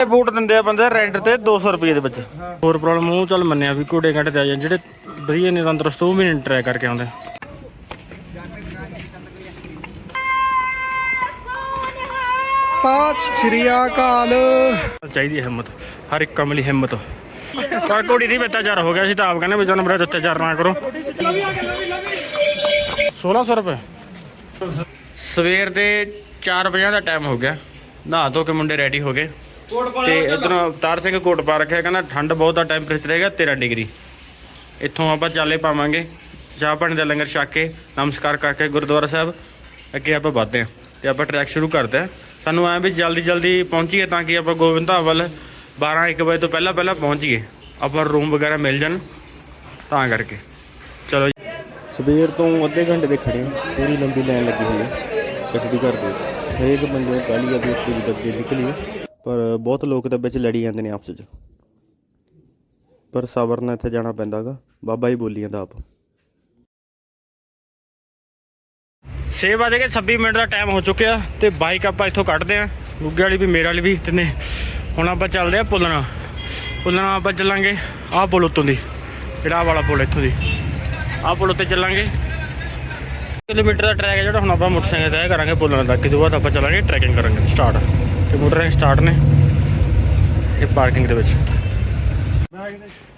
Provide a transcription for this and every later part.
ਇਹ ਬੂਟ ਦਿੰਦੇ ਆ ਬੰਦੇ ਰੈਂਟ ਤੇ 200 ਰੁਪਏ ਦੇ ਵਿੱਚ। ਹੋਰ ਪ੍ਰੋਬਲਮ ਉਹ ਚੱਲ ਮੰਨਿਆ ਵੀ ਘੋੜੇ ਘੰਟੇ ਤੇ ਆ ਜਾਣ ਜਿਹੜੇ ਵਧੀਆ ਨੇ ਤੰਦਰੁਸਤ ਉਹ ਵੀ ਨਹੀਂ ਟਰਾਈ ਕਰਕੇ ਆਉਂਦੇ। ਸਤਿ ਸ਼੍ਰੀ ਅਕਾਲ। ਚਾਹੀਦੀ ਹੈ ਹਿੰਮਤ ਹਰ ਇੱਕ ਕੰਮ ਲਈ ਹਿੰਮਤ। ਪਰ ਘੋੜੀ ਦੀ ਬੱਤਾਚਾਰ ਹੋ ਗਿਆ ਸੀ ਤਾਂ ਆਪ ਕਹਿੰਦੇ ਵੀ ਜਨਮ ਮੇਰੇ ਅਤਿਆਚਾਰ ਨਾ ਕਰੋ। 1600 ਰੁਪਏ। ਸਵੇਰ ਦੇ 4 ਦਾ ਟਾਈਮ ਹੋ ਗਿਆ ਨਹਾ ਧੋ ਕੇ ਮੁੰਡੇ ਰੈਡੀ ਹੋ ਗਏ। ਤੇ ਇਧਰੋਂ ਅਵਤਾਰ ਸਿੰਘ ਕੋਟ ਪਾ ਰੱਖਿਆ ਕਹਿੰਦਾ ਠੰਡ ਬਹੁਤ ਆ ਟੈਂਪਰੇਚਰ ਰਹੇਗਾ 13 ਡਿਗਰੀ। ਇੱਥੋਂ ਆਪਾਂ ਚਾਲੇ ਪਾਵਾਂਗੇ ਚਾਹ ਪਾਣੀ ਦਾ ਲੰਗਰ ਛਕ ਕੇ ਨਮਸਕਾਰ ਕਰਕੇ ਗੁਰਦੁਆਰਾ ਸਾਹਿਬ ਅੱਗੇ ਆਪਾਂ ਵੱਧਦੇ ਹਾਂ। ਤੇ ਆਪਾਂ ਟਰੈਕ ਸ਼ੁਰੂ ਕਰਦੇ ਹਾਂ। ਸਾਨੂੰ ਐਂ ਵੀ ਜਲਦੀ ਜਲਦੀ ਪਹੁੰਚੀਏ ਤਾਂ ਕਿ ਆਪਾਂ ਗੋਬਿੰਦਾਵਲ 12 1 ਵਜੇ ਤੋਂ ਪਹਿਲਾਂ ਪਹਿਲਾਂ ਪਹੁੰਚੀਏ। ਆਪਾਂ ਰੂਮ ਵਗੈਰਾ ਮਿਲ ਜਾਣ ਤਾਂ ਕਰਕੇ। ਚਲੋ ਜੀ। ਸਵੇਰ ਤੋਂ ਅੱਧੇ ਘੰਟੇ ਦੇ ਖੜੇ ਪੂਰੀ ਲੰਬੀ ਲਾਈਨ ਲੱਗੀ ਹੋਈ ਹੈ ਕਚੜੀ ਘਰ ਦੇ ਵਿੱਚ। ਹਰੇਕ ਬੰਦੇ ਕਾਲੀ ਆ ਵੀ ਉੱਤੇ ਵੀ ਅੱਗੇ ਨਿਕਲੀਏ ਪਰ ਬਹੁਤ ਲੋਕ ਤਾਂ ਵਿੱਚ ਲੜੀ ਜਾਂਦੇ ਨੇ ਆਪਸ 'ਚ। ਪਰ ਸਬਰ ਨਾਲ ਇੱਥੇ ਜਾਣਾ ਪੈਂਦਾਗਾ। ਬਾਬਾ ਹੀ ਬੋਲੀ ਜਾਂਦਾ ਆਪ। 6 ਵਜੇ ਕੇ 26 ਮਿੰਟ ਦਾ ਟਾਈਮ ਹੋ ਚੁੱਕਿਆ ਤੇ ਬਾਈਕ ਆਪਾਂ ਇੱਥੋਂ ਕੱਢਦੇ ਆਂ ਗੁੱਗੇ ਵਾਲੀ ਵੀ, ਮੇਰੇ ਵਾਲੀ ਵੀ ਤਿੰਨੇ ਹੁਣ ਆਪਾਂ ਚੱਲਦੇ ਆਂ ਪੁੱਲਣਾ। ਪੁੱਲਣਾ ਆਪਾਂ ਚੱਲਾਂਗੇ ਆਹ ਪੁਲ ਉੱਤੋਂ ਦੀ। ਜਿਹੜਾ ਵਾਲਾ ਪੁਲ ਇੱਥੋਂ ਦੀ। ਆਹ ਪੁਲ ਉੱਤੇ ਚੱਲਾਂਗੇ। ਕਿਲੋਮੀਟਰ ਦਾ ਟਰੈਕ ਹੈ ਜਿਹੜਾ, ਹੁਣ ਆਪਾਂ ਮੋਟਰਸਾਈਕਲ ਤੈਅ ਕਰਾਂਗੇ ਪੁੱਲਣਾ ਤੱਕ। ਇਹ ਤੋਂ ਬਾਅਦ ਆਪਾਂ ਚੱਲਾਂਗੇ ਟਰੈਕਿੰਗ ਕਰਾਂਗੇ। ਸਟਾਰਟ ਤੇ ਮੋਟਰ ਸਟਾਰਟ ਨੇ ਇਹ ਪਾਰਕਿੰਗ ਦੇ ਵਿੱਚ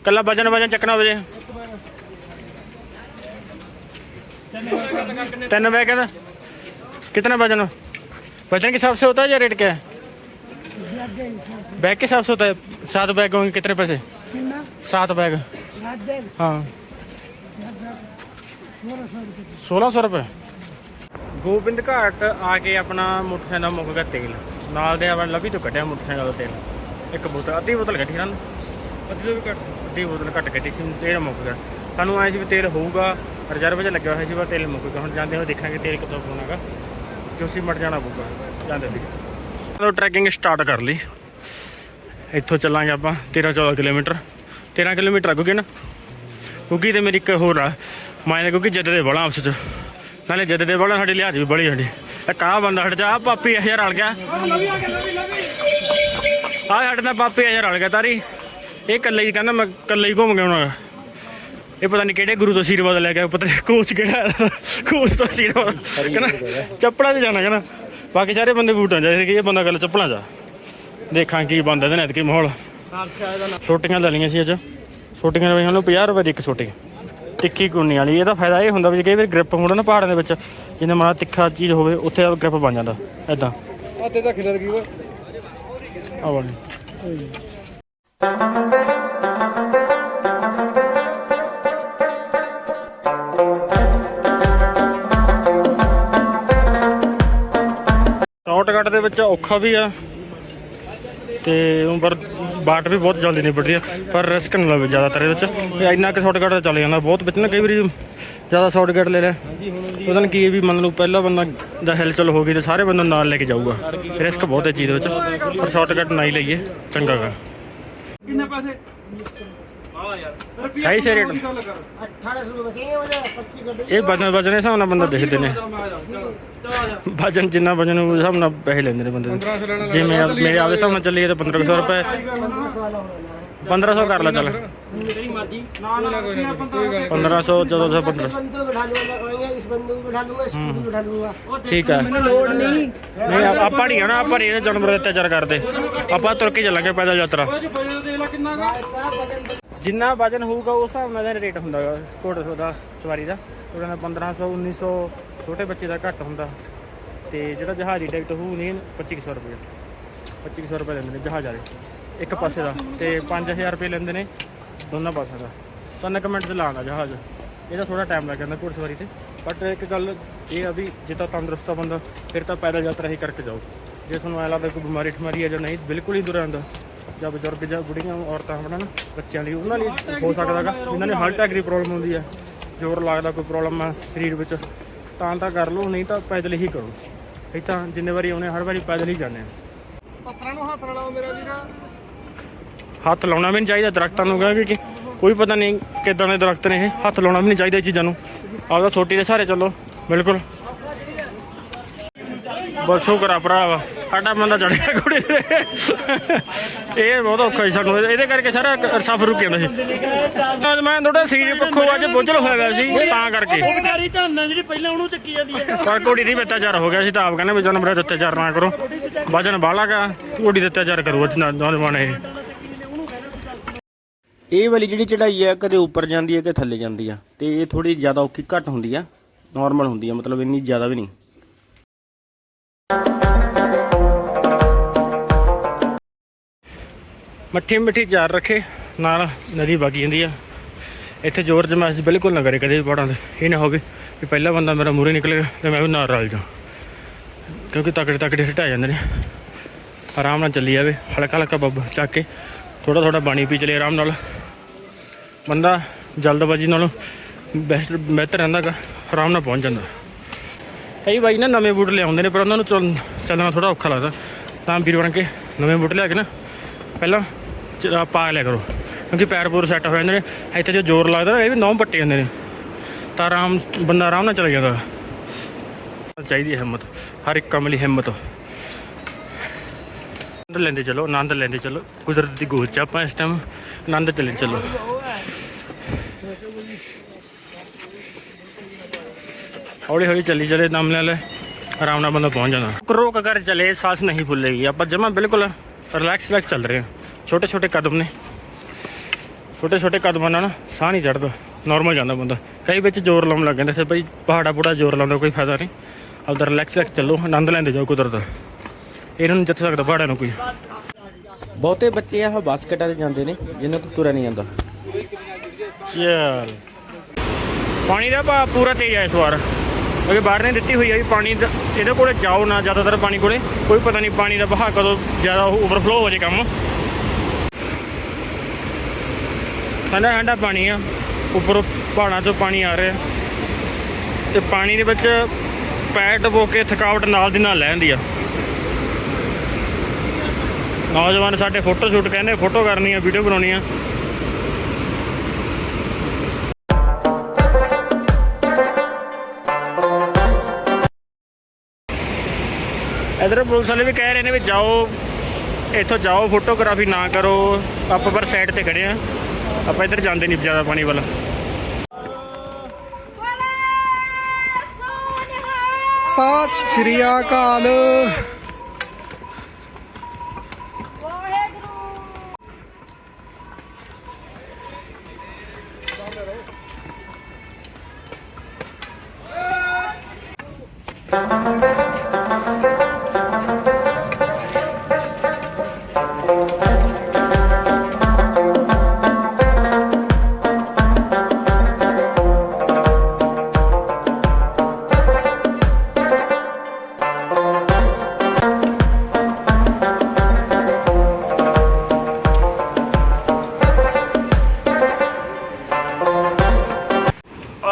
ਕੱਲਾ ਵਜਨ ਵਜਨ ਚੱਕਣਾ ਵਜੇ तीन बैग है ना कितना वजन हो वजन के हिसाब से होता है या रेट क्या है बैग के हिसाब से होता है सात बैग होंगे कितने पैसे सात बैग हाँ सोलह सौ रुपये ਗੋਬਿੰਦ ਘਾਟ ਆ ਕੇ ਆਪਣਾ ਮੋਟਰਸਾਈਕਲ ਦਾ ਮੁੱਕ ਗਿਆ ਤੇਲ ਨਾਲ ਦੇ ਆਪਣਾ ਲਵੀ ਤੋਂ ਕੱਢਿਆ ਮੋਟਰਸਾਈਕਲ ਦਾ ਤੇਲ ਇੱਕ ਬੋਤਲ ਅੱਧੀ ਬੋਤਲ ਕੱਢੀ ਹਨ ਅੱਧੀ ਤੋਂ ਵੀ ਘੱਟ ਅੱਧੀ ਬੋਤਲ ਘੱਟ ਕੱਢੀ ਸੀ ਤੇਲ ਮੁੱਕ ਗਿਆ। ਸਾਨੂੰ ਆਏ ਸੀ ਵੀ ਤੇਲ ਹੋਊਗਾ ਰਿਜ਼ਰਵ 'ਚ ਲੱਗਿਆ ਹੋਇਆ ਸੀ ਪਰ ਤੇਲ ਮੁੱਕ ਗਿਆ। ਹੁਣ ਜਾਂਦੇ ਹੋਏ ਦੇਖਾਂਗੇ ਤੇਲ ਕਦੋਂ ਪਾਉਣਾਗਾ ਕਿਉਂਕਿ ਮਟ ਜਾਣਾ ਪਊਗਾ ਜਾਂਦੇ ਸੀ ਚਲੋ ਟਰੈਕਿੰਗ ਸਟਾਰਟ ਕਰ ਲਈ। ਇੱਥੋਂ ਚੱਲਾਂਗੇ ਆਪਾਂ 13 14 ਕਿਲੋਮੀਟਰ। 13 ਕਿਲੋਮੀਟਰ ਅੱਗੇ ਨਾ। ਗੁੱਗੀ ਤੇ ਮੇਰੀ ਇੱਕ ਹੋਰ ਆ ਮਾਇਨੇ ਕਿਉਂਕਿ ਜੱਦ ਦੇ ਬੜਾ ਆਪਸ ਚ ਨਾਲੇ ਜੱਦ ਦੇ ਬੜਾ ਸਾਡੀ ਲਿਹਾਜ਼ ਵੀ ਬੜੀ ਸਾਡੀ। ਇੱਕ ਆਹ ਬੰਦਾ ਹਟ ਜਾ ਆਹ ਪਾਪੀ ਇਹ ਰਲ ਗਿਆ। ਆਹ ਸਾਡੇ ਨਾਲ ਪਾਪੀ ਇਹ ਰਲ ਗਿਆ ਤਾਰੀ। ਇਹ ਇਕੱਲੇ ਹੀ ਕਹਿੰਦਾ ਮੈਂ ਇਕੱਲੇ ਹੀ ਘੁੰਮ ਗਿਆ ਹੁਣ ਇਹ ਪਤਾ ਨਹੀਂ ਕਿਹੜੇ ਗੁਰੂ ਤੋਂ ਆਸ਼ੀਰਵਾਦ ਲੈ ਕੇ ਪਤਾ ਨਹੀਂ ਕੋਚ ਕਿਹੜਾ ਕੋਚ ਤੋਂ ਆਸ਼ੀਰਵਾਦ ਕਹਿੰਦਾ ਚੱਪਲਾਂ 'ਚ ਜਾਣਾ, ਕਹਿੰਦਾ। ਬਾਕੀ ਸਾਰੇ ਬੰਦੇ ਬੂਟਾਂ 'ਚ ਜਾਏ ਕਿ ਇਹ ਬੰਦਾ ਗੱਲ ਚੱਪਲਾਂ 'ਚ ਦੇਖਾਂ ਕੀ ਬੰਦਾ ਇਹਦੇ ਨਾਲ, ਐਤਕੀ ਮਾਹੌਲ। ਛੋਟੀਆਂ ਲੈ ਲਈਆਂ ਸੀ ਅੱਜ। ਛੋਟੀਆਂ ਦੇ ਸਾਨੂੰ 50 ਰੁਪਏ ਦੀ ਇੱਕ ਛੋਟੀ। ਤਿੱਖੀ ਕੁੰਨੀ ਵਾਲੀ। ਇਹਦਾ ਫਾਇਦਾ ਇਹ ਹੁੰਦਾ ਵੀ ਕਈ ਵਾਰ ਗ੍ਰਿਪ ਹੁੰਦਾ ਨਾ ਪਹਾੜਾਂ ਦੇ ਵਿੱਚ ਜਿੰਨੇ ਮਾੜਾ ਤਿੱਖਾ ਚੀਜ਼ ਹੋਵੇ ਉੱਥੇ ਗ੍ਰਿਪ ਬਣ ਜਾਂਦਾ ਐਦਾਂ ਆਤੇ ਤਾਂ ਖਿਲਰ ਗਈ ਵਾ? ਆ ਵਾਲੀ। ਸ਼ਾਰਟਕਟ ਦੇ ਵਿੱਚ ਔਖਾ ਵੀ ਆ ਤੇ ਪਰ ਬਾਟ ਵੀ ਬਹੁਤ ਜਲਦੀ ਨਿਬੜ ਰਹੀ ਆ, ਪਰ ਰਿਸਕ ਨਹੀਂ ਲਵੇ ਜ਼ਿਆਦਾਤਰ ਇਹਦੇ ਵਿੱਚ। ਇੰਨਾ ਕਿ ਸ਼ਾਰਟਕਟ ਤਾਂ ਚੱਲ ਜਾਂਦਾ, ਬਹੁਤ ਵਿੱਚ ਨਾ ਕਈ ਵਾਰੀ ਜ਼ਿਆਦਾ ਸ਼ਾਰਟਕਟ ਲੈ ਲਿਆ। ਉਹਦਾ ਨਾਲ ਕੀ ਵੀ ਮੰਨ ਲਓ ਪਹਿਲਾ ਬੰਦਾ ਦਾ ਹਿਲਚਲ ਹੋ ਗਈ ਤੇ ਸਾਰੇ ਬੰਦੇ ਨਾਲ ਲੈ ਕੇ ਜਾਊਗਾ। ਰਿਸਕ ਬਹੁਤ ਹੈ ਚੀਜ਼ ਦੇ ਵਿੱਚ, ਪਰ ਸ਼ਾਰਟਕਟ ਨਾ ਹੀ ਲਈਏ, ਚੰਗਾ ਗਾ। ਕਿੰਨੇ ਪੈਸੇ? ਸਹੀ ਸੇ ਰੇਟ ਇਹ ਵਜਨ ਵਜਨ ਦੇ ਹਿਸਾਬ ਨਾਲ ਬੰਦਾ ਦੇਖਦੇ ਨੇ ਵਜਨ ਜਿੰਨਾ ਵਜਨ ਉਸ ਹਿਸਾਬ ਨਾਲ ਪੈਸੇ ਲੈਂਦੇ ਨੇ ਬੰਦੇ ਦੇ। ਜਿਵੇਂ ਆਪ- ਮੇਰੇ ਆਪਦੇ ਹਿਸਾਬ ਨਾਲ ਚੱਲੀਏ ਤਾਂ 1500 ਰੁਪਏ 1500 ਕਰ ਲੈ ਚੱਲ 1500 1400 1500 बंदू बिठा लूंगा कहेंगे इस बंदू को बिठा लूंगा इसको भी बिठा लूंगा ਠੀਕ ਹੈ ਲੋੜ ਨਹੀਂ ਨਹੀਂ ਆ- ਆਪਾਂ ਨਹੀਂ ਨਾ ਆਪਾਂ ਨਹੀਂ ਇਹਦੇ ਜਾਨਵਰ ਦੇ ਅਤਿਆਚਾਰ ਕਰਦੇ ਆਪਾਂ ਤੁਰ ਕੇ ਚੱਲਾਂਗੇ ਪੈਦਲ ਯਾਤਰਾ ਜਿੰਨਾ ਵਜਨ ਹੋਊਗਾ ਉਸ ਹਿਸਾਬ ਨਾਲ ਇਹਦਾ ਰੇਟ ਹੁੰਦਾ ਗਾ। ਘੋੜੇ ਦਾ, ਸਵਾਰੀ ਦਾ। ਉਹਦਾ ਨਾਲ 1500 1900 ਛੋਟੇ ਬੱਚੇ ਦਾ ਘੱਟ ਹੁੰਦਾ। ਤੇ ਜਿਹੜਾ ਜਹਾਜ਼ੀ ਟਿਕਟ ਹੋਊ ਨਹੀਂ 2500 ਰੁਪਏ। 2500 ਰੁਪਏ ਲੈਂਦੇ ਨੇ ਜਹਾਜ਼ ਵਾਲੇ, ਇੱਕ ਪਾਸੇ ਦਾ। ਤੇ 5000 ਰੁਪਏ ਲੈਂਦੇ ਨੇ ਦੋਨਾਂ ਪਾਸਿਆਂ ਦਾ। ਤਿੰਨ ਕੁ ਮਿੰਟ ਚ ਲਾਉਂਦਾ ਜਹਾਜ਼। ਇਹਦਾ ਥੋੜਾ ਟਾਈਮ ਲੱਗ ਜਾਂਦਾ ਘੋੜ ਸਵਾਰੀ ਤੇ। ਬਟ ਇੱਕ ਗੱਲ ਇਹ ਆ ਵੀ ਜੇ ਤਾਂ ਤੰਦਰੁਸਤ ਆ ਬੰਦਾ, ਫਿਰ ਤਾਂ ਪੈਦਲ ਯਾਤਰਾ ਹੀ ਕਰਕੇ ਜਾਓ। ਜੇ ਤੁਹਾਨੂੰ ਐਂ ਲੱਗਦਾ ਕੋਈ ਬਿਮਾਰੀ ਠਮਾਰੀ ਆ ਜਾਂ ਨਹੀਂ, ਬਿਲਕੁਲ ਹੀ ਦੂਰ ਆਉਂਦਾ ਜਾਂ ਬਜ਼ੁਰਗ ਜਾਂ ਬੁੜੀਆਂ ਔਰਤਾਂ ਹਮਣਾ ਨਾ ਬੱਚਿਆਂ ਲਈ ਉਹਨਾਂ ਲਈ ਹੋ ਸਕਦਾਗਾ ਇਹਨਾਂ ਨੇ ਹਾਰਟ ਅਟੈਕ ਦੀ ਪ੍ਰੋਬਲਮ ਹੁੰਦੀ ਆ। ਜ਼ੋਰ ਲੱਗਦਾ ਕੋਈ ਪ੍ਰੋਬਲਮ ਆ ਸਰੀਰ ਵਿੱਚ। ਤਾਂ ਤਾਂ ਕਰ ਲਓ ਨਹੀਂ ਤਾਂ ਪੈਦਲ ਹੀ ਕਰੋ। ਇਹ ਤਾਂ ਜਿੰਨੇ ਵਾਰੀ ਆਉਣੇ ਹਰ ਵਾਰੀ ਪੈਦਲ ਹੀ ਜਾਂਦੇ ਆ। ਪੱਥਰਾਂ ਨੂੰ ਹੱਥ ਲਾਓ ਮੇਰਾ ਵੀਰਾ। ਹੱਥ ਲਾਉਣਾ ਵੀ ਨਹੀਂ ਚਾਹੀਦਾ ਦਰਖਤਾਂ ਨੂੰ ਕਿਉਂਕਿ ਕੋਈ ਪਤਾ ਨਹੀਂ ਕਿੱਦਾਂ ਦੇ ਦਰਖਤ ਨੇ ਇਹ। ਹੱਥ ਲਾਉਣਾ ਵੀ ਨਹੀਂ ਚਾਹੀਦਾ ਇਹ ਚੀਜ਼ਾਂ ਨੂੰ। ਆਪਦਾ ਛੋਟੀ ਦੇ ਸਹਾਰੇ ਚੱਲੋ ਬਿਲਕੁਲ। ਬਸ ਸ਼ੁਕਰ ਆ ਭਰਾਵਾ। ਸਾਡਾ ਬੰਦਾ ਚੜ ਗਿਆ ਘੋੜੇ ਤੇ। ਇਹ ਬਹੁਤ ਔਖਾ ਸੀ ਸਾਨੂੰ। ਇਹਦੇ ਕਰਕੇ ਸਾਰਾ ਸਫ਼ਰ ਰੁਕ ਜਾਂਦਾ ਸੀ। ਅੱਜ ਮੈਂ ਥੋੜਾ ਸਰੀਰ ਪੱਖੋਂ ਅੱਜ ਬੁੱਝਲ ਹੋਇਆ ਗਿਆ ਸੀ ਤਾਂ ਕਰਕੇ। ਸਾਰੀ ਧੰਨ ਜਿਹੜੀ ਪਹਿਲਾਂ ਉਹਨੂੰ ਚੱਕੀ ਜਾਂਦੀ ਹੈ ਪਰ ਘੋੜੀ ਦੀ ਅਤਿਆਚਾਰ ਹੋ ਗਿਆ ਸੀ ਤਾਂ ਆਪ ਕਹਿੰਦੇ ਵੀ ਜਾਨਵਰਾਂ ਦੇ ਅਤਿਆਚਾਰ ਨਾ ਕਰੋ। ਵਜਨ ਬਾਹਲਾ ਗਾ ਘੋੜੀ ਦੇ ਅਤਿਆਚਾਰ ਕਰੂ ਅੱਜ ਨੌ- ਨੌਜਵਾਨ ਇਹ। ਇਹ ਵਾਲੀ ਜਿਹੜੀ ਚੜਾਈ ਹੈ ਕਦੇ ਉੱਪਰ ਜਾਂਦੀ ਹੈ ਕਿ ਥੱਲੇ ਜਾਂਦੀ ਆ। ਤੇ ਇਹ ਥੋੜੀ ਜ਼ਿਆਦਾ ਔਖੀ ਘੱਟ ਹੁੰਦੀ ਆ ਨਾਰਮਲ ਹੁੰਦੀ ਆ ਮਤਲਬ ਇੰਨੀ ਜ਼ਿਆਦਾ ਵੀ ਨਹੀਂ। ਮੱਠੀ ਮਿੱਠੀ ਚਾਰ ਰੱਖੇ, ਨਾਲ ਨਦੀ ਵਗੀ ਜਾਂਦੀ ਆ। ਇੱਥੇ ਜ਼ੋਰ ਜਮਾਸ਼ ਬਿਲਕੁਲ ਨਾ ਕਰੇ ਕਦੇ ਵੀ ਪੜਾਂ ਦੇ ਇਹ ਨਾ ਹੋਵੇ ਕਿ ਪਹਿਲਾ ਬੰਦਾ ਮੇਰਾ ਮੂਰੇ ਨਿਕਲ ਗਿਆ ਤੇ ਮੈਂ ਵੀ ਨਾਲ ਰਲ ਜਾ ਕਿਉਂਕਿ ਤਕੜੇ ਤਕੜੇ ਹਟਾ ਜਾਂਦੇ ਨੇ। ਆਰਾਮ ਨਾਲ ਚੱਲੀ ਜਾਵੇ, ਹਲਕਾ ਹਲਕਾ ਬੱਬ ਚੱਕ ਕੇ ਥੋੜਾ ਥੋੜਾ ਪਾਣੀ ਪੀ ਚਲੇ ਆਰਾਮ ਨਾਲ। ਬੰਦਾ ਜਲਦਬਾਜ਼ੀ ਨਾਲੋਂ ਬੈਸਟ, ਬਿਹਤਰ ਰਹਿੰਦਾ ਗਾ, ਆਰਾਮ ਨਾਲ ਪਹੁੰਚ ਜਾਂਦਾ। ਕਈ ਬਾਈ ਨਾ ਨਵੇਂ ਬੂਟ ਲਿਆਉਂਦੇ ਨੇ, ਪਰ ਉਹਨਾਂ ਨੂੰ ਚੱਲ- ਚੱਲਣਾ ਥੋੜਾ ਔਖਾ ਲੱਗਦਾ। ਤਾਂ ਵੀਰ ਬਣ ਕੇ ਨਵੇਂ ਬੂਟ ਲਿਆ ਕੇ ਨਾ, ਪਹਿਲਾਂ ਪਾ ਲਿਆ ਕਰੋ। ਕਿਉਂਕਿ ਪੈਰ ਪੂਰ ਸੈੱਟ ਹੋ ਜਾਂਦੇ ਨੇ। ਇੱਥੇ ਜੋ ਜ਼ੋਰ ਲੱਗਦਾ ਇਹ ਵੀ ਨੌਂ ਪੱਟੇ ਜਾਂਦੇ ਨੇ। ਤਾਂ ਆਰਾਮ, ਬੰਦਾ ਆਰਾਮ ਨਾਲ ਚਲਾ ਜਾਂਦਾ। ਚਾਹੀਦੀ ਹੈ ਹਿੰਮਤ। ਹਰ ਇੱਕ ਕੰਮ ਲਈ ਹਿੰਮਤ। ਆਨੰਦ ਲੈਂਦੇ ਚਲੋ, ਆਨੰਦ ਲੈਂਦੇ ਚਲੋ। ਕੁਦਰਤ ਦੀ ਗੋਦ ਚ ਆਪਾਂ ਇਸ ਟਾਈਮ ਆਨੰਦ ਤੇ ਚਲੋ। ਹੌਲੀ ਹੌਲੀ ਚੱਲੀ ਚਲੇ, ਦਮ ਲੈ ਲੈ। ਆਰਾਮ ਨਾਲ ਬੰਦਾ ਪਹੁੰਚ ਜਾਂਦਾ। ਰੋਕ ਕਰ ਚਲੇ, ਸਾਹ ਨਹੀਂ ਫੁੱਲੇਗੀ ਆਪਾਂ ਜਮਾ ਬਿਲਕੁਲ ਰਿਲੈਕਸ ਰਿਲੈਕਸ ਚੱਲ ਰਹੇ ਹਾਂ। ਛੋਟੇ ਛੋਟੇ ਕਦਮ ਨੇ। ਛੋਟੇ ਛੋਟੇ ਕਦਮਾਂ ਨਾਲ ਸਾਹ ਨਹੀਂ ਚੜਦਾ ਨਾਰਮਲ ਜਾਂਦਾ ਬੰਦਾ। ਕਈ ਵਿੱਚ ਜ਼ੋਰ ਲਾਉਣ ਲੱਗ ਜਾਂਦੇ। ਤੇ ਬਈ ਪਹਾੜਾ ਪੂੜਾ ਜ਼ੋਰ ਲਾਉਣ ਦਾ ਕੋਈ ਫਾਇਦਾ ਨਹੀਂ। ਆਪਦਾ ਰਿਲੈਕਸ ਰਿਲੈਕਸ ਚੱਲੋ ਆਨੰਦ ਲੈਂਦੇ ਜਾਓ ਕੁਦਰਤ ਦਾ। ਇਹਨਾਂ ਨੂੰ ਜਿੱਤ ਸਕਦਾ ਪਹਾੜਾਂ ਨੂੰ ਕੋਈ। ਬਹੁਤੇ ਬੱਚੇ ਆਹ ਬਾਸਕਟਾਂ ਤੇ ਜਾਂਦੇ ਨੇ ਜਿਨ੍ਹਾਂ ਤੋਂ ਤੁਰਿਆ ਨਹੀਂ ਜਾਂਦਾ। ਚੱਲ। ਪਾਣੀ ਦਾ ਭਾਅ ਪੂਰਾ ਤੇਜ਼ ਹੈ ਇਸ ਵਾਰ। ਕਿਉਂਕਿ ਬਾਹਰ ਨੇ ਦਿੱਤੀ ਹੋਈ ਹੈ ਵੀ ਪਾਣੀ ਇਹਦੇ ਕੋਲੇ ਜਾਓ ਨਾ ਜ਼ਿਆਦਾਤਰ ਪਾਣੀ ਕੋਲੇ। ਕੋਈ ਪਤਾ ਨਹੀਂ ਪਾਣੀ ਦਾ ਵਹਾਅ ਕਦੋਂ ਜ਼ਿਆਦਾ ਓਵਰਫਲੋ ਹੋ ਜੇ ਕੰਮ। ਠੰਡਾ ਠੰਡਾ ਪਾਣੀ ਆ। ਉੱਪਰੋਂ ਪਹਾੜਾਂ ਤੋਂ ਪਾਣੀ ਆ ਰਿਹਾ। ਤੇ ਪਾਣੀ ਦੇ ਵਿੱਚ ਪੈਰ ਡਬੋ ਕੇ ਥਕਾਵਟ ਨਾਲ ਦੀ ਨਾਲ ਲੈਂਦੀ ਆ। ਨੌਜਵਾਨ ਸਾਡੇ ਫੋਟੋ ਸ਼ੂਟ ਕਹਿੰਦੇ, ਫੋਟੋ ਕਰਨੀ ਆ, ਵੀਡੀਓ ਬਣਾਉਣੀ ਆ। ਇਧਰ ਪੁਲਿਸ ਵਾਲੇ ਵੀ ਕਹਿ ਰਹੇ ਨੇ ਵੀ ਜਾਓ, ਇੱਥੋਂ ਜਾਓ, ਫੋਟੋਗ੍ਰਾਫੀ ਨਾ ਕਰੋ। ਆਪਾਂ ਪਰ ਸਾਈਡ ਤੇ ਖੜੇ ਆ। ਆਪਾਂ ਇੱਧਰ ਜਾਂਦੇ ਨਹੀਂ ਜ਼ਿਆਦਾ ਪਾਣੀ ਵੱਲ। ਸਤਿ ਸ਼੍ਰੀ ਅਕਾਲ।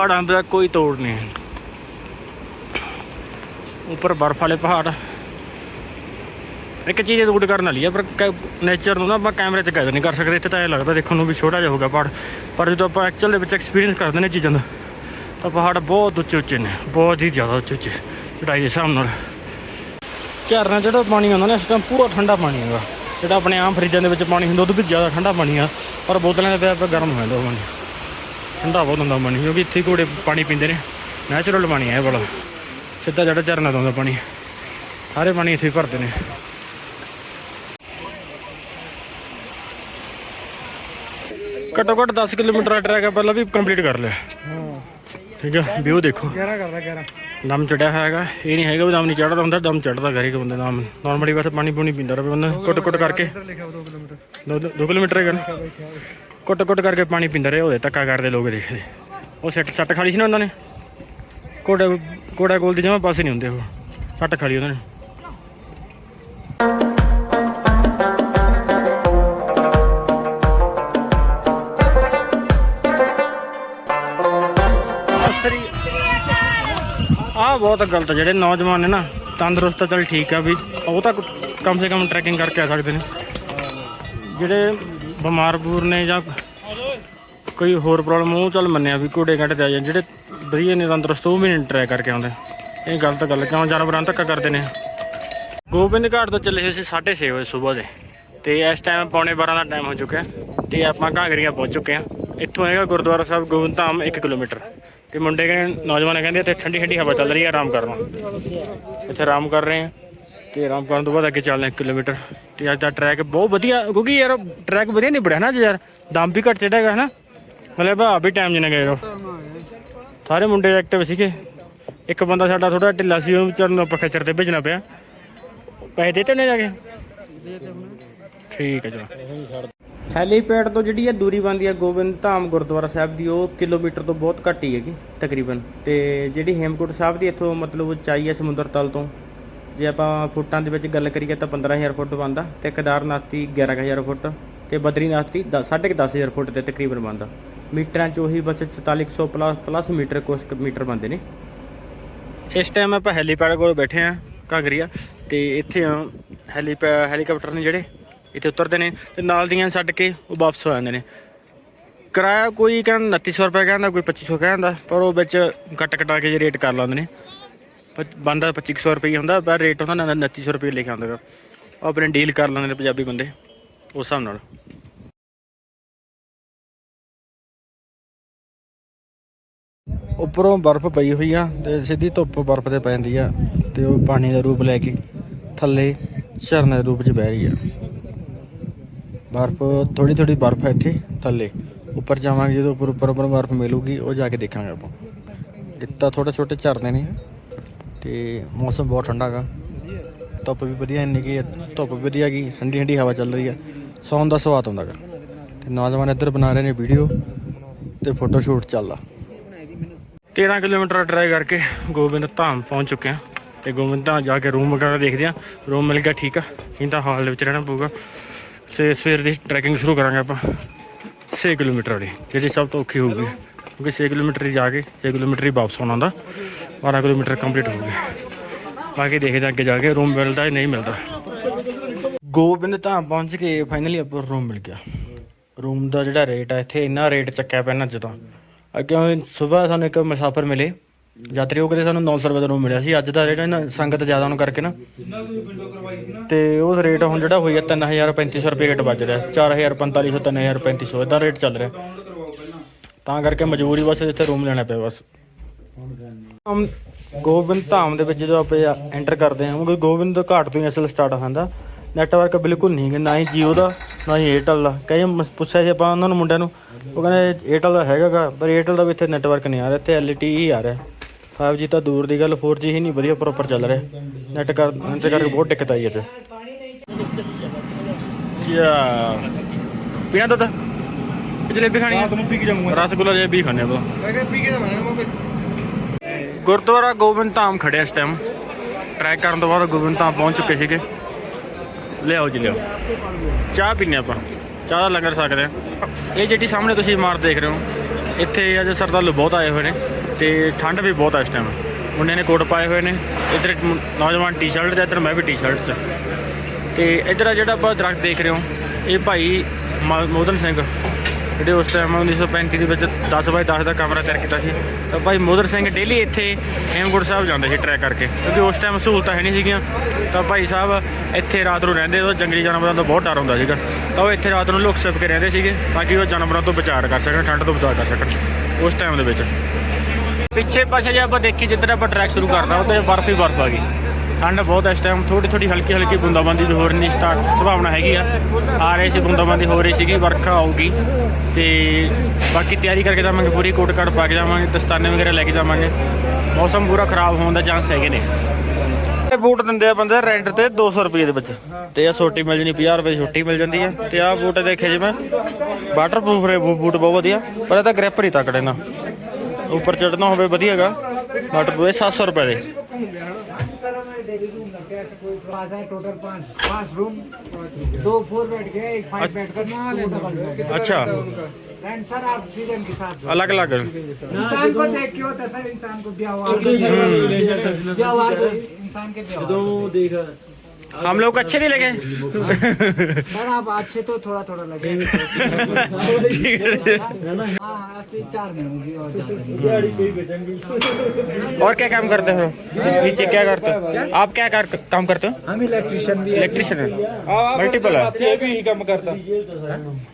ਪਹਾੜਾਂ ਦਾ ਕੋਈ ਤੋੜ ਨਹੀਂ ਹੈ। ਉੱਪਰ ਬਰਫ਼ ਵਾਲੇ ਪਹਾੜ। ਇੱਕ ਚੀਜ਼ ਰੂਟ ਕਰਨ ਵਾਲੀ ਹੈ ਪਰ ਨੇਚਰ ਨੂੰ ਨਾ ਆਪਾਂ ਕੈਮਰੇ 'ਚ ਕੈਦ ਨਹੀਂ ਕਰ ਸਕਦੇ। ਇੱਥੇ ਤਾਂ ਇਹ ਲੱਗਦਾ ਦੇਖਣ ਨੂੰ ਵੀ ਛੋਟਾ ਜਿਹਾ ਹੋਗਾ ਪਹਾੜ। ਪਰ ਜਦੋਂ ਆਪਾਂ ਐਕਚੁਅਲ ਦੇ ਵਿੱਚ ਐਕਸਪੀਰੀਅੰਸ ਕਰਦੇ ਨੇ ਚੀਜ਼ਾਂ ਦਾ, ਤਾਂ ਪਹਾੜ ਬਹੁਤ ਉੱਚੇ ਉੱਚੇ ਨੇ, ਬਹੁਤ ਹੀ ਜ਼ਿਆਦਾ ਉੱਚੇ ਉੱਚੇ ਚੜਾਈ ਦੇ ਹਿਸਾਬ ਨਾਲ। ਝਰਨਾ ਜਿਹੜਾ ਪਾਣੀ ਆਉਂਦਾ ਨਾ, ਇਸ ਟਾਈਮ ਪੂਰਾ ਠੰਡਾ ਪਾਣੀ ਹੈਗਾ। ਜਿਹੜਾ ਆਪਣੇ ਆਮ ਫਰਿੱਜਾਂ ਦੇ ਵਿੱਚ ਪਾਣੀ ਹੁੰਦਾ, ਉਹਦੇ ਵੀ ਜ਼ਿਆਦਾ ਠੰਡਾ ਪਾਣੀ ਆ, ਪਰ ਬੋਤਲਾਂ ਦੇ ਪਿਆ ਗਰਮ ਹੋ ਜਾਂਦਾ ਉਹ ਪਾਣੀ। ਠੰਡਾ ਬਹੁਤ ਹੁੰਦਾ ਪਾਣੀ ਕਿਉਂਕਿ ਇੱਥੇ ਘੋੜੇ ਪਾਣੀ ਪੀਂਦੇ ਨੇ। ਨੈਚੁਰਲ ਪਾਣੀ ਹੈ ਇਹ ਵਾਲਾ। ਸਿੱਧਾ ਜਿਹੜਾ ਝਰਨਾ ਤੋਂ ਪਾਣੀ। ਸਾਰੇ ਪਾਣੀ ਇੱਥੇ ਭਰਦੇ ਨੇ। ਘੱਟੋ ਘੱਟ 10 ਕਿਲੋਮੀਟਰ ਦਾ ਟਰੈਕ ਪਹਿਲਾਂ ਵੀ ਕੰਪਲੀਟ ਕਰ ਲਿਆ। ਠੀਕ ਹੈ ਵਿਊ ਦੇਖੋ। ਕਿਹੜਾ ਕਰਦਾ ਕਿਹੜਾ ਦਮ ਚੜਿਆ ਹੋਇਆ ਹੈਗਾ ਇਹ ਨਹੀਂ ਹੈਗਾ ਵੀ ਦਮ ਨਹੀਂ ਚੜਦਾ ਹੁੰਦਾ ਦਮ ਚੜਦਾ ਕਰੇ ਕਿ ਬੰਦੇ ਦਾ ਦਮ। ਨਾਰਮਲੀ ਬਸ ਪਾਣੀ ਪੂਣੀ ਪੀਂਦਾ ਰਹੇ ਬੰਦਾ ਕੁੱਟ ਕੁੱਟ ਕਰਕੇ। ਲਿਖਿਆ 2 ਕਿਲੋਮੀਟਰ। 2 ਕਿਲੋਮੀਟਰ ਹੈਗਾ ਕੁੱਟ ਕੁੱਟ ਕਰਕੇ ਪਾਣੀ ਪੀਂਦਾ ਰਹੇ ਉਹਦੇ ਧੱਕਾ ਕਰਦੇ ਲੋਕ ਦੇਖਦੇ। ਉਹ ਸਿੱਟ ਸੱਟ ਖਾਲੀ ਸੀ ਨਾ ਉਹਨਾਂ ਨੇ। ਕੋੜਾ ਕੋੜਾ ਕੋਲ ਦੀ ਜਮਾ ਪਾਸੇ ਨਹੀਂ ਹੁੰਦੇ ਉਹ। ਸੱਟ ਖਾਲੀ ਉਹਨਾਂ ਨੇ। ਅਸਰੀ ਆ ਬਹੁਤ ਗਲਤ ਆ, ਜਿਹੜੇ ਨੌਜਵਾਨ ਨੇ ਨਾ ਤੰਦਰੁਸਤ ਤਾਂ ਚਲ ਠੀਕ ਆ ਵੀ ਉਹ ਤਾਂ ਕਮ ਸੇ ਕਮ ਟਰੈਕਿੰਗ ਕਰਕੇ ਆ ਸਕਦੇ ਨੇ। ਜਿਹੜੇ ਬਿਮਾਰ ਬੂਰ ਨੇ ਜਾਂ ਕੋਈ ਹੋਰ ਪ੍ਰੋਬਲਮ ਉਹ ਚੱਲ ਮੰਨਿਆ ਵੀ ਘੋੜੇ ਘੰਟੇ ਤੇ ਆ ਜਾਣ ਜਿਹੜੇ ਵਧੀਆ ਨੇ ਤੰਦਰੁਸਤ, ਉਹ ਵੀ ਨਹੀਂ ਟਰੈਕ ਕਰਕੇ ਆਉਂਦੇ। ਇਹ ਗਲਤ ਗੱਲ, ਕਿਉਂ ਜਾਨਵਰਾਂ ਨੂੰ ਧੱਕਾ ਕਰਦੇ ਨੇ। ਗੋਬਿੰਦ ਘਾਟ ਤੋਂ ਚੱਲੇ ਹੋਏ ਸੀ 6:30 ਵਜੇ ਸਵੇਰ ਦੇ, ਤੇ ਇਸ ਟਾਈਮ ਪੌਣੇ 12 ਦਾ ਟਾਈਮ ਹੋ ਚੁੱਕਿਆ, ਤੇ ਆਪਾਂ ਘਾਗਰੀਆਂ ਪਹੁੰਚ ਚੁੱਕੇ ਹਾਂ। ਇੱਥੋਂ ਹੈਗਾ ਗੁਰਦੁਆਰਾ ਸਾਹਿਬ ਗੋਬਿੰਦ ਧਾਮ 1 ਕਿਲੋਮੀਟਰ, ਤੇ ਮੁੰਡੇ ਕਹਿੰਦੇ, ਨੌਜਵਾਨ ਕਹਿੰਦੇ, ਇੱਥੇ ਠੰਡੀ ਠੰਡੀ ਹਵਾ ਚੱਲ ਰਹੀ ਹੈ, ਆਰਾਮ ਕਰਨਾ। ਇੱਥੇ ਆਰਾਮ ਕਰ ਰਹੇ ਹਾਂ। ਤੇ ਆਰਾਮ ਤੋਂ ਬਾਅਦ ਅੱਗੇ ਚੱਲਦੇ 1 ਕਿਲੋਮੀਟਰ। ਤੇ ਅੱਜ ਦਾ ਟਰੈਕ ਬਹੁਤ ਵਧੀਆ, ਕਿਉਂਕਿ ਯਾਰ ਟਰੈਕ ਵਧੀਆ ਨਹੀਂ ਬੜਿਆ ਨਾ ਯਾਰ। ਦਮ ਵੀ ਘੱਟ ਚੜੇਗਾ ਹਨਾ? ਮਤਲਬ ਆ ਵੀ ਟਾਈਮ ਜਿੰਨਾ ਗਏ ਰੋ ਸਾਰੇ ਮੁੰਡੇ ਐਕਟਿਵ ਸੀਗੇ। ਇੱਕ ਬੰਦਾ ਸਾਡਾ ਥੋੜਾ ਢਿੱਲਾ ਸੀ, ਉਹਨੂੰ ਵਿਚਾਰ ਨੂੰ ਆਪਾਂ ਖੱਚਰ ਤੇ ਭੇਜਣਾ ਪਿਆ। ਪੈਸੇ ਦੇਤੇ ਨੇ ਜਾ ਕੇ? ਠੀਕ ਹੈ, ਚਲੋ। ਹੈਲੀਪੈਡ ਤੋਂ ਜਿਹੜੀ ਇਹ ਦੂਰੀ ਬੰਦੀ ਹੈ ਗੋਬਿੰਦ ਧਾਮ ਗੁਰਦੁਆਰਾ ਸਾਹਿਬ ਦੀ, ਉਹ ਕਿਲੋਮੀਟਰ ਤੋਂ ਬਹੁਤ ਘੱਟ ਹੀ ਹੈਗੀ, ਤਕਰੀਬਨ। ਤੇ ਜਿਹੜੀ ਹੇਮਕੁੰਟ ਸਾਹਿਬ ਦੀ ਇੱਥੋਂ ਮਤਲਬ ਉਚਾਈ ਹੈ ਸਮੁੰਦਰ ਤਲ ਤੋਂ ਜੇ ਆਪਾਂ ਫੁੱਟਾਂ ਦੇ ਵਿੱਚ ਗੱਲ ਕਰੀਏ ਤਾਂ 15000 ਫੁੱਟ ਬਣਦਾ ਤੇ ਕੇਦਾਰਨਾਥ ਦੀ 11000 ਫੁੱਟ ਤੇ ਬਦਰੀਨਾਥ ਦੀ 10500 ਫੁੱਟ ਤੇ ਤਕਰੀਬਨ ਬਣਦਾ। ਮੀਟਰਾਂ 'ਚ ਉਹੀ ਬਸ 4400 ਪਲੱਸ ਪਲੱਸ ਮੀਟਰ ਕੁਛ ਕੁ ਮੀਟਰ ਬਣਦੇ ਨੇ। ਇਸ ਟਾਈਮ ਆਪਾਂ ਹੈਲੀਪੈਡ ਕੋਲ ਬੈਠੇ ਆ ਘਾਗਰੀਆ, ਤੇ ਇੱਥੇ ਆ ਹੈਲੀਪੈ ਹੈਲੀਕਾਪਟਰ ਨੇ ਜਿਹੜੇ, ਇੱਥੇ ਉਤਰਦੇ ਨੇ ਤੇ ਨਾਲ ਦੀਆਂ ਛੱਡ ਕੇ ਉਹ ਵਾਪਸ ਹੋ ਜਾਂਦੇ ਨੇ। ਕਿਰਾਇਆ ਕੋਈ ਕਹਿੰਦਾ 2900 ਰੁਪਏ ਕਹਿੰਦਾ, ਕੋਈ 2500 ਕਹਿੰਦਾ, ਪਰ ਉਹ ਵਿੱਚ ਕੱਟ ਕਟਾ ਕੇ ਜੇ ਰੇਟ ਕਰ ਲਾਉਂਦੇ ਨੇ। ਬੰਦਾ 2500 ਰੁਪਏ ਹੁੰਦਾ, ਪਰ ਰੇਟ ਉਹਨਾਂ ਦਾ 2900 ਰੁਪਏ ਲਿਖਿਆ ਹੁੰਦਾ ਗਾ। ਉਹ ਆਪਣੇ ਡੀਲ ਕਰ ਲੈਂਦੇ ਨੇ ਪੰਜਾਬੀ ਬੰਦੇ, ਉਸ ਹਿਸਾਬ ਨਾਲ। ਉੱਪਰੋਂ ਬਰਫ਼ ਪਈ ਹੋਈ ਆ, ਤੇ ਸਿੱਧੀ ਧੁੱਪ ਬਰਫ਼ ਤੇ ਪੈਂਦੀ ਆ, ਤੇ ਉਹ ਪਾਣੀ ਦਾ ਰੂਪ ਲੈ ਕੇ ਥੱਲੇ ਝਰਨੇ ਦੇ ਰੂਪ 'ਚ ਬਹਿ ਰਹੀ ਆ। ਬਰਫ਼ ਥੋੜੀ ਥੋੜੀ ਬਰਫ਼ ਹੈ ਇੱਥੇ, ਥੱਲੇ। ਉੱਪਰ ਜਾਵਾਂਗੇ ਜਦੋਂ ਉੱਪਰ ਉੱਪਰ ਬਰਫ਼ ਮਿਲੂਗੀ, ਉਹ ਜਾ ਕੇ ਦੇਖਾਂਗੇ ਆਪਾਂ। ਇੱਤਾ ਥੋੜੇ ਛੋਟੇ ਝਰਨੇ ਨੇ। ਤੇ ਮੌਸਮ ਬਹੁਤ ਠੰਡਾ ਗਾ। ਧੁੱਪ ਵੀ ਵਧੀਆ ਇੰਨੀ ਕੀ ਧੁੱਪ ਵੀ ਵਧੀਆ ਗਈ ਠੰਡੀ ਠੰਡੀ ਹਵਾ ਚੱਲ ਰਹੀ ਆ, ਸੌਣ ਦਾ ਸਵਾਦ ਆਉਂਦਾ ਗਾ। ਤੇ ਨੌਜਵਾਨ ਇੱਧਰ ਬਣਾ ਰਹੇ ਨੇ ਵੀਡੀਓ ਤੇ ਫੋਟੋ ਸ਼ੂਟ ਚੱਲਦਾ 13 ਕਿਲੋਮੀਟਰ ਡਰਾਈਵ ਕਰਕੇ ਗੋਬਿੰਦ ਧਾਮ ਪਹੁੰਚ ਚੁੱਕੇ ਹਾਂ ਤੇ ਗੋਬਿੰਦ ਧਾਮ ਜਾ ਕੇ ਰੂਮ ਵਗੈਰਾ ਦੇਖਦੇ ਹਾਂ ਰੂਮ ਮਿਲ ਗਿਆ ਠੀਕ ਆ, ਨਹੀਂ ਤਾਂ ਹਾਲ ਦੇ ਵਿੱਚ ਰਹਿਣਾ ਪਊਗਾ। ਤੇ ਸਵੇਰ ਦੀ ਟਰੈਕਿੰਗ ਸ਼ੁਰੂ ਕਰਾਂਗੇ ਆਪਾਂ 6 ਕਿਲੋਮੀਟਰ ਵਾਲੀ, ਜਿਹੜੀ ਸਭ ਤੋਂ ਔਖੀ ਹੋਊਗੀ। ਕਿਉਂਕਿ 6 ਕਿਲੋਮੀਟਰ ਹੀ ਜਾ ਕੇ 6 ਕਿਲੋਮੀਟਰ ਹੀ ਵਾਪਸ ਆਉਣਾ ਹੁੰਦਾ। 12 ਕਿਲੋਮੀਟਰ ਕੰਪਲੀਟ ਹੋ ਗਏ। ਬਾਕੀ ਦੇਖਦੇ ਹਾਂ ਅੱਗੇ ਜਾ ਕੇ ਰੂਮ ਮਿਲਦਾ ਹੈ ਨਹੀਂ ਮਿਲਦਾ। ਗੋਬਿੰਦ ਧਾਮ ਪਹੁੰਚ ਕੇ ਫਾਈਨਲੀ ਆਪਾਂ ਰੂਮ ਮਿਲ ਗਿਆ। ਰੂਮ ਦਾ ਜਿਹੜਾ ਰੇਟ ਹੈ ਇੱਥੇ ਇੰਨਾ ਰੇਟ ਚੱਕਿਆ ਪਿਆ ਨਾ ਜਦੋਂ ਅੱਗੇ ਸਵੇਰ ਸਾਨੂੰ ਇੱਕ ਮੁਸਾਫਰ ਮਿਲੇ। ਯਾਤਰੀ, ਉਹ ਕਹਿੰਦੇ ਸਾਨੂੰ 900 ਰੁਪਏ ਦਾ ਰੂਮ ਮਿਲਿਆ ਸੀ। ਅੱਜ ਦਾ ਰੇਟ ਨਾ ਸੰਗਤ ਜ਼ਿਆਦਾ ਹੋਣ ਕਰਕੇ ਨਾ, ਤੇ ਉਹ ਰੇਟ ਹੁਣ ਜਿਹੜਾ ਹੋਈ ਹੈ 3000 3500 ਰੁਪਏ ਰੇਟ ਵੱਜ ਰਿਹਾ। 4000 4500 3000 3500 ਇਦਾਂ ਰੇਟ ਚੱਲ ਰਿਹਾ। ਤਾਂ ਕਰਕੇ ਮਜਬੂਰੀ ਬਸ ਇੱਥੇ ਰੂਮ ਲੈਣਾ ਪਿਆ ਬਸ। ਹਮ ਗੋਬਿੰਦ ਧਾਮ ਦੇ ਵਿੱਚ ਜਦੋਂ ਆਪਾਂ ਐਂਟਰ ਕਰਦੇ ਹਾਂ ਕਿਉਂਕਿ ਗੋਬਿੰਦ ਘਾਟ ਤੋਂ ਹੀ ਅਸਲ ਸਟਾਰਟ ਹੁੰਦਾ। ਨੈਟਵਰਕ ਬਿਲਕੁਲ ਨਹੀਂ ਹੈ ਨਾ ਹੀ ਜੀਓ ਦਾ ਨਾ ਹੀ ਏਅਰਟੈਲ ਦਾ। ਕਈ ਪੁੱਛਿਆ ਸੀ ਆਪਾਂ ਉਹਨਾਂ ਨੂੰ ਮੁੰਡਿਆਂ ਨੂੰ ਉਹ ਕਹਿੰਦੇ ਏਅਰਟੈਲ ਦਾ ਹੈਗਾਗਾ ਪਰ ਏਅਰਟੈਲ ਦਾ ਵੀ ਇੱਥੇ ਨੈਟਵਰਕ ਨਹੀਂ ਆ ਰਿਹਾ ਇੱਥੇ ਐਲਟੀ ਹੀ ਆ ਰਿਹਾ। 5G ਤਾਂ ਦੂਰ ਦੀ ਗੱਲ 4G ਹੀ ਨਹੀਂ ਵਧੀਆ ਪ੍ਰੋਪਰ ਚੱਲ ਰਿਹਾ। ਨੈਟ ਕਰ ਨੈਟ ਕਰਕੇ ਬਹੁਤ ਦਿੱਕਤ ਆਈ ਇੱਥੇ। ਯਾ ਪੀਣਾ ਦੁੱਧ? ਕਿ ਜਲੇਬੀ ਖਾਣੀ ਹੈ ਤੁਹਾਨੂੰ ਪੀ ਕੇ ਜਾਊਂਗਾ। ਰਸਗੁੱਲਾ ਜਲੇਬੀ ਖਾਣੇ ਆਪਾਂ ਮੈਂ ਕਿਹਾ ਪੀ ਕੇ ਜਾਵਾਂਗੇ ਗੁਰਦੁਆਰਾ ਗੋਬਿੰਦ ਧਾਮ ਖੜਿਆ ਇਸ ਟਾਈਮ ਟਰੈਕ ਕਰਨ ਤੋਂ ਬਾਅਦ ਗੋਬਿੰਦ ਧਾਮ ਪਹੁੰਚ ਚੁੱਕੇ ਸੀਗੇ। ਲਿਆਓ ਜੀ ਲਿਆਓ। ਚਾਹ ਪੀਨੇ ਆਪਾਂ। ਚਾਹ ਦਾ ਲੰਗਰ ਸਕਦੇ ਹਾਂ। ਇਹ ਜਿਹੜੀ ਸਾਹਮਣੇ ਤੁਸੀਂ ਇਮਾਰਤ ਦੇਖ ਰਹੇ ਹੋ। ਇੱਥੇ ਅੱਜ ਸਰਦਾਲੂ ਬਹੁਤ ਆਏ ਹੋਏ ਨੇ ਤੇ ਠੰਡ ਵੀ ਬਹੁਤ ਹੈ ਇਸ ਟਾਈਮ ਮੁੰਡੇ ਨੇ ਕੋਟ ਪਾਏ ਹੋਏ ਨੇ। ਇੱਧਰ ਨੌਜਵਾਨ ਟੀ-ਸ਼ਰਟ ਤੇ ਇੱਧਰ ਮੈਂ ਵੀ ਟੀ-ਸ਼ਰਟ 'ਚ ਤੇ ਇੱਧਰ ਆ ਜਿਹੜਾ ਆਪਾਂ ਦਰਖਤ ਦੇਖ ਰਹੇ ਹੋ ਇਹ ਭਾਈ ਮ- ਮੋਦਨ ਸਿੰਘ। ਜਿਹੜੇ ਉਸ ਟਾਈਮ 1935 ਦੇ ਵਿੱਚ 10 ਬਾਈ 10 ਦਾ ਕਮਰਾ ਤਿਆਰ ਕੀਤਾ ਸੀ, ਤਾਂ ਭਾਈ ਮੋਦਰ ਸਿੰਘ ਡੇਲੀ ਇੱਥੇ ਹੇਮਗੁੜ ਸਾਹਿਬ ਜਾਂਦੇ ਸੀ ਟਰੈਕ ਕਰਕੇ, ਕਿਉਂਕਿ ਉਸ ਟਾਈਮ ਸਹੂਲਤਾਂ ਹੈ ਨਹੀਂ ਸੀਗੀਆਂ। ਤਾਂ ਭਾਈ ਸਾਹਿਬ ਇੱਥੇ ਰਾਤ ਨੂੰ ਰਹਿੰਦੇ ਉਹ ਜੰਗਲੀ ਜਾਨਵਰਾਂ ਤੋਂ ਬਹੁਤ ਡਰ ਹੁੰਦਾ ਸੀਗਾ। ਤਾਂ ਉਹ ਇੱਥੇ ਰਾਤ ਨੂੰ ਲੁਕ ਛਿਪ ਕੇ ਰਹਿੰਦੇ ਸੀਗੇ, ਤਾਂ ਕਿ ਉਹ ਜਾਨਵਰਾਂ ਤੋਂ ਬਚਾਅ ਕਰ ਸਕਣ, ਠੰਡ ਤੋਂ ਬਚਾਅ ਕਰ ਸਕਣ, ਉਸ ਟਾਈਮ ਦੇ ਵਿੱਚ। ਪਿੱਛੇ ਪਾਸੇ ਜੇ ਆਪਾਂ ਦੇਖੀ ਜਿੱਧਰ ਆਪਾਂ ਟਰੈਕ ਸ਼ੁਰੂ ਕਰਦਾ ਉੱਥੇ ਬਰਫ਼ ਹੀ ਬਰਫ਼ ਆ ਗਈ। ਠੰਡ ਬਹੁਤ ਹੈ ਇਸ ਟਾਈਮ ਥੋੜੀ ਥੋੜੀ ਹਲਕੀ ਹਲਕੀ ਬੂੰਦਾਬਾਂਦੀ ਦੀ ਹੋ ਰਹੀ ਸਟਾਰਟ ਸੰਭਾਵਨਾ ਹੈਗੀ ਆ। ਆ ਰਹੀ ਸੀ ਬੂੰਦਾਬਾਂਦੀ ਹੋ ਰਹੀ ਸੀਗੀ ਵਰਖਾ ਆਊਗੀ। ਤੇ ਬਾਕੀ ਤਿਆਰੀ ਕਰਕੇ ਜਾਵਾਂਗੇ ਪੂਰੀ ਕੋਟ ਕਾਟ ਪਾ ਕੇ ਜਾਵਾਂਗੇ ਦਸਤਾਨੇ ਵਗੈਰਾ ਲੈ ਕੇ ਜਾਵਾਂਗੇ। ਮੌਸਮ ਪੂਰਾ ਖਰਾਬ ਹੋਣ ਦਾ ਚਾਂਸ ਹੈਗੇ ਨੇ। ਇਹ ਬੂਟ ਦਿੰਦੇ ਆ ਬੰਦੇ ਰੈਂਟ ਤੇ 200 ਰੁਪਏ ਦੇ ਵਿੱਚ। ਤੇ ਇਹ ਛੋਟੀ ਮਿਲ ਜਣੀ 50 ਰੁਪਏ ਦੀ ਛੋਟੀ ਮਿਲ ਜਾਂਦੀ ਹੈ ਤੇ ਆਹ ਬੂਟ ਦੇਖੇ ਜਿਵੇਂ ਵਾਟਰਪ੍ਰੂਫ ਰੇ ਬੂਟ ਬਹੁਤ ਵਧੀਆ ਪਰ ਇਹ ਤਾਂ ਗ੍ਰਿਪ ਨਹੀਂ ਤਕੜੇ ਨਾ। ਉੱਪਰ ਚੜਨਾ ਹੋਵੇ ਵਧੀਆਗਾ ਵਾਟਰਪ੍ਰੂਫ ਇਹ 700 ਰੁਪਏ ਦੇ। टोटल पाँच पाँच रूम दो फोर बेड के एक फाइव बेड का टू डबल बेड अच्छा एंड सर आप सीजन के साथ अलग अलग इंसान को देख के होता है सर इंसान को ब्याह हुआ ब्याह हुआ तो इंसान के ब्याह हुआ। हम लोग अच्छे नहीं लगे। आप अच्छे तो थोड़ा थोड़ा लगे और क्या काम करते हो? नीचे क्या करते हो? आप क्या काम करते हो? हम इलेक्ट्रिशियन भी इलेक्ट्रिशियन। हाँ, मल्टीपल है। ये भी ही काम करता।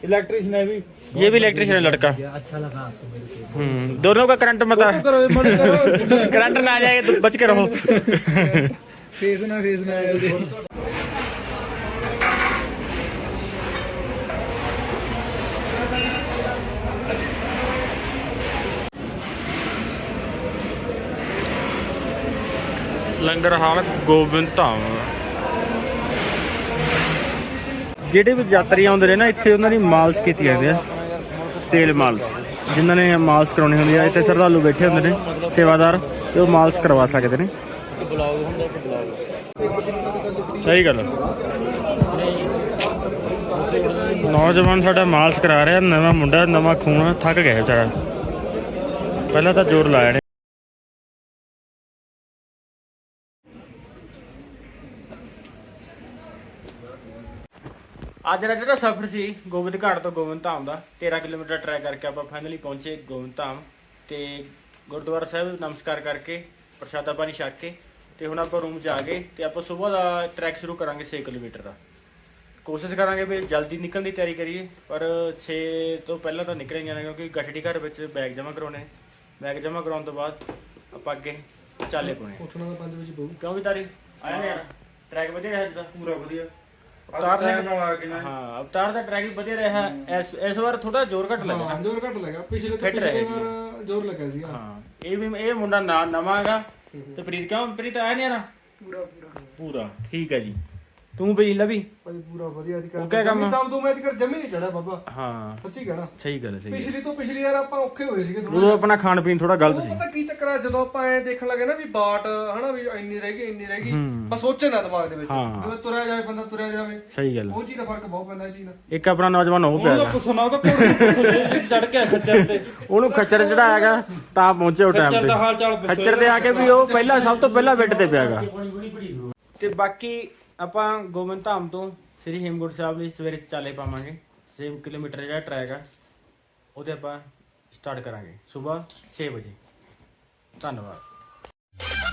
इलेक्ट्रिशियन है भी। ये भी इलेक्ट्रिशियन लड़का। अच्छा लगा हम्म, दोनों का करंट मत करंट ना आ जाएगा तो बच के रहो। ਫੇਸ ਨਾ ਫੇਸ ਨਾ ਲੰਗਰ ਹਾਲ ਗੋਬਿੰਦ ਧਾਮ। ਜਿਹੜੇ ਵੀ ਯਾਤਰੀ ਆਉਂਦੇ ਨੇ ਨਾ ਇੱਥੇ ਉਹਨਾਂ ਦੀ ਮਾਲਸ਼ ਕੀਤੀ ਜਾਂਦੀ ਆ ਤੇਲ ਮਾਲਸ਼। ਜਿਨ੍ਹਾਂ ਨੇ ਮਾਲਸ਼ ਕਰਾਉਣੀ ਹੁੰਦੀ ਆ ਇੱਥੇ ਸਰਦਾਲੂ ਬੈਠੇ ਹੁੰਦੇ ਨੇ ਸੇਵਾਦਾਰ ਤੇ ਉਹ ਮਾਲਸ਼ ਕਰਵਾ ਸਕਦੇ ਨੇ। ਸਹੀ ਗੱਲ। ਨੌਜਵਾਨ ਸਾਡਾ ਮਾਲਸ਼ ਕਰਾ ਰਿਹਾ ਨਵਾਂ ਮੁੰਡਾ ਨਵਾਂ ਖੂਨ ਥੱਕ ਗਿਆ ਵਿਚਾਰਾ। ਪਹਿਲਾਂ ਤਾਂ ਜ਼ੋਰ ਲਾਇਆ ਨੇ। ਅੱਜ ਦਾ ਜਿਹੜਾ ਸਫ਼ਰ ਸੀ ਗੋਬਿੰਦ ਘਾਟ ਤੋਂ ਗੋਬਿੰਦ ਧਾਮ ਦਾ 13 ਕਿਲੋਮੀਟਰ ਟਰੈਕ ਕਰਕੇ ਆਪਾਂ ਫਾਈਨਲੀ ਪਹੁੰਚੇ ਗੋਬਿੰਦ ਧਾਮ ਤੇ ਗੁਰਦੁਆਰਾ ਸਾਹਿਬ ਨਮਸਕਾਰ ਕਰਕੇ ਪ੍ਰਸ਼ਾਦਾ ਪਾਣੀ ਛਕ ਕੇ ਤੇ ਹੁਣ ਆਪਾਂ ਰੂਮ 'ਚ ਆ ਗਏ ਤੇ ਆਪਾਂ ਸਵੇਰ ਦਾ ਟਰੈਕ ਸ਼ੁਰੂ ਕਰਾਂਗੇ 6 ਕਿਲੋਮੀਟਰ ਦਾ। ਕੋਸ਼ਿਸ਼ ਕਰਾਂਗੇ ਵੀ ਜਲਦੀ ਨਿਕਲਣ ਦੀ ਤਿਆਰੀ ਕਰੀਏ ਪਰ 6 ਤੋਂ ਪਹਿਲਾਂ ਤਾਂ ਨਿਕਲ ਜਾਣਾ ਕਿਉਂਕਿ ਗੱਡੀ ਘਰ ਵਿੱਚ ਬੈਗ ਜਮ੍ਹਾਂ ਕਰਾਉਣੇ ਬੈਗ ਜਮ੍ਹਾਂ ਕਰਾਉਣ ਤੋਂ ਬਾਅਦ ਆਪਾਂ ਅੱਗੇ ਚਾਲੇ ਪਾਉਣੇ ਉੱਠਣਾ ਤਾਂ 5 ਵਜੇ ਪਊ। ਕਿਉਂ ਵੀ ਤਾਰੀ ਆਇਆ। ਨੇ ਟਰੈਕ ਵਧੀਆ ਰਿਹਾ ਅੱਜ ਦਾ ਪੂਰਾ ਵਧੀਆ। ਅਵਤਾਰ ਸਿੰਘ ਨਾਲ ਆ ਕੇ ਨਾ। ਹਾਂ ਅਵਤਾਰ ਦਾ ਟਰੈਕ ਵੀ ਵਧੀਆ ਰਿਹਾ। ਇਸ ਇਸ ਵਾਰ ਥੋੜਾ ਜ਼ੋਰ ਘੱਟ ਲੱਗਾ। ਜ਼ੋਰ ਘੱਟ ਲੱਗਾ। ਪਿਛਲੇ ਤੋਂ ਪਿਛਲੇ ਵਾਰ ਜ਼ੋਰ ਲੱਗਾ ਸੀ ਹਾਂ ਇਹ ਵੀ ਇਹ ਮੁੰਡਾ ਨਵਾਂ ਹੈਗਾ। ਤੇ ਪ੍ਰੀਤ ਕਿਉਂ? ਪ੍ਰੀਤ ਆਇਆ ਨਹੀਂ ਯਾਰ ਪੂਰਾ ਪੂਰਾ। ਪੂਰਾ ਠੀਕ ਹੈ ਜੀ। ਤੂੰ ਵੀ ਲਵੀ ਭਾਈ ਪੂਰਾ ਵਧੀਆ ਉਹ ਕਿਆ ਕੰਮ? ਤਾਂ ਤੂੰ ਮੈਂ ਕਰ ਜੰਮੀ ਨਹੀਂ ਚੜਾ ਬਾਬਾ। ਹਾਂ। ਸੱਚੀ ਕਹਿਣਾ ਸਹੀ ਗੱਲ ਹੈ ਸਹੀ ਗੱਲ ਪਿਛਲੀ ਤੋਂ ਪਿਛਲੀ ਵਾਰ ਆਪਾਂ ਔਖੇ ਹੋਏ ਸੀਗੇ ਥੋੜਾ ਉਦੋਂ ਆਪਣਾ ਖਾਣ ਪੀਣ ਥੋੜਾ ਗਲਤ ਉਹ ਸੀ। ਪਤਾ ਕੀ ਚੱਕਰ ਆ ਜਦੋਂ ਆਪਾਂ ਐ ਦੇਖਣ ਲੱਗੇ ਨਾ ਵੀ ਬਾਟ ਹਨਾ ਵੀ ਇੰਨੀ ਰਹਿ ਗਈ ਇੰਨੀ ਰਹਿ ਗਈ ਬਸ ਸੋਚੇ ਨਾ ਦਿਮਾਗ ਦੇ ਵਿੱਚ। ਹਾਂ। ਜਦੋਂ ਤੁਰਿਆ ਜਾਵੇ ਬੰਦਾ ਤੁਰਿਆ ਜਾਵੇ। ਸਹੀ ਗੱਲ ਹੈ। ਉਹ ਚੀਜ਼ ਦਾ ਫ਼ਰਕ ਬਹੁਤ ਪੈਂਦਾ ਇਹ ਚੀਜ਼ ਦਾ। ਇੱਕ ਆਪਣਾ ਨੌਜਵਾਨ ਉਹ ਪਿਆ ਉਹਦਾ ਹੈਗਾ। ਪੁੱਛਣਾ ਉਹ ਤਾਂ ਕੋਲ ਚੜ ਕੇ ਖੱਚਰ ਤੇ। ਉਹਨੂੰ ਖੱਚਰ ਚੜਾਇਆਗਾ ਤਾਂ ਪਹੁੰਚੇ ਉਹ ਟਾਈਮ ਖੱਚਰ ਦਾ ਹਾਲ ਚਾਲ ਤੇ ਖੱਚਰ ਤੇ ਆ ਕੇ ਵੀ ਉਹ ਪਹਿਲਾਂ ਸਭ ਤੋਂ ਪਹਿਲਾਂ ਬੈੱਡ ਤੇ ਪਿਆਗਾ ਤੇ ਬਾਕੀ ਆਪਾਂ ਗੋਬਿੰਦ ਧਾਮ ਤੋਂ ਸ੍ਰੀ ਹੇਮਕੁੰਟ ਸਾਹਿਬ ਲਈ ਸਵੇਰੇ ਚਾਲੇ ਪਾਵਾਂਗੇ। 6 ਕਿਲੋਮੀਟਰ ਜਿਹੜਾ ਟਰੈਕ ਆ, ਉਹਦੇ ਆਪਾਂ ਸਟਾਰਟ ਕਰਾਂਗੇ। ਸਵੇਰ 6 ਵਜੇ। ਧੰਨਵਾਦ।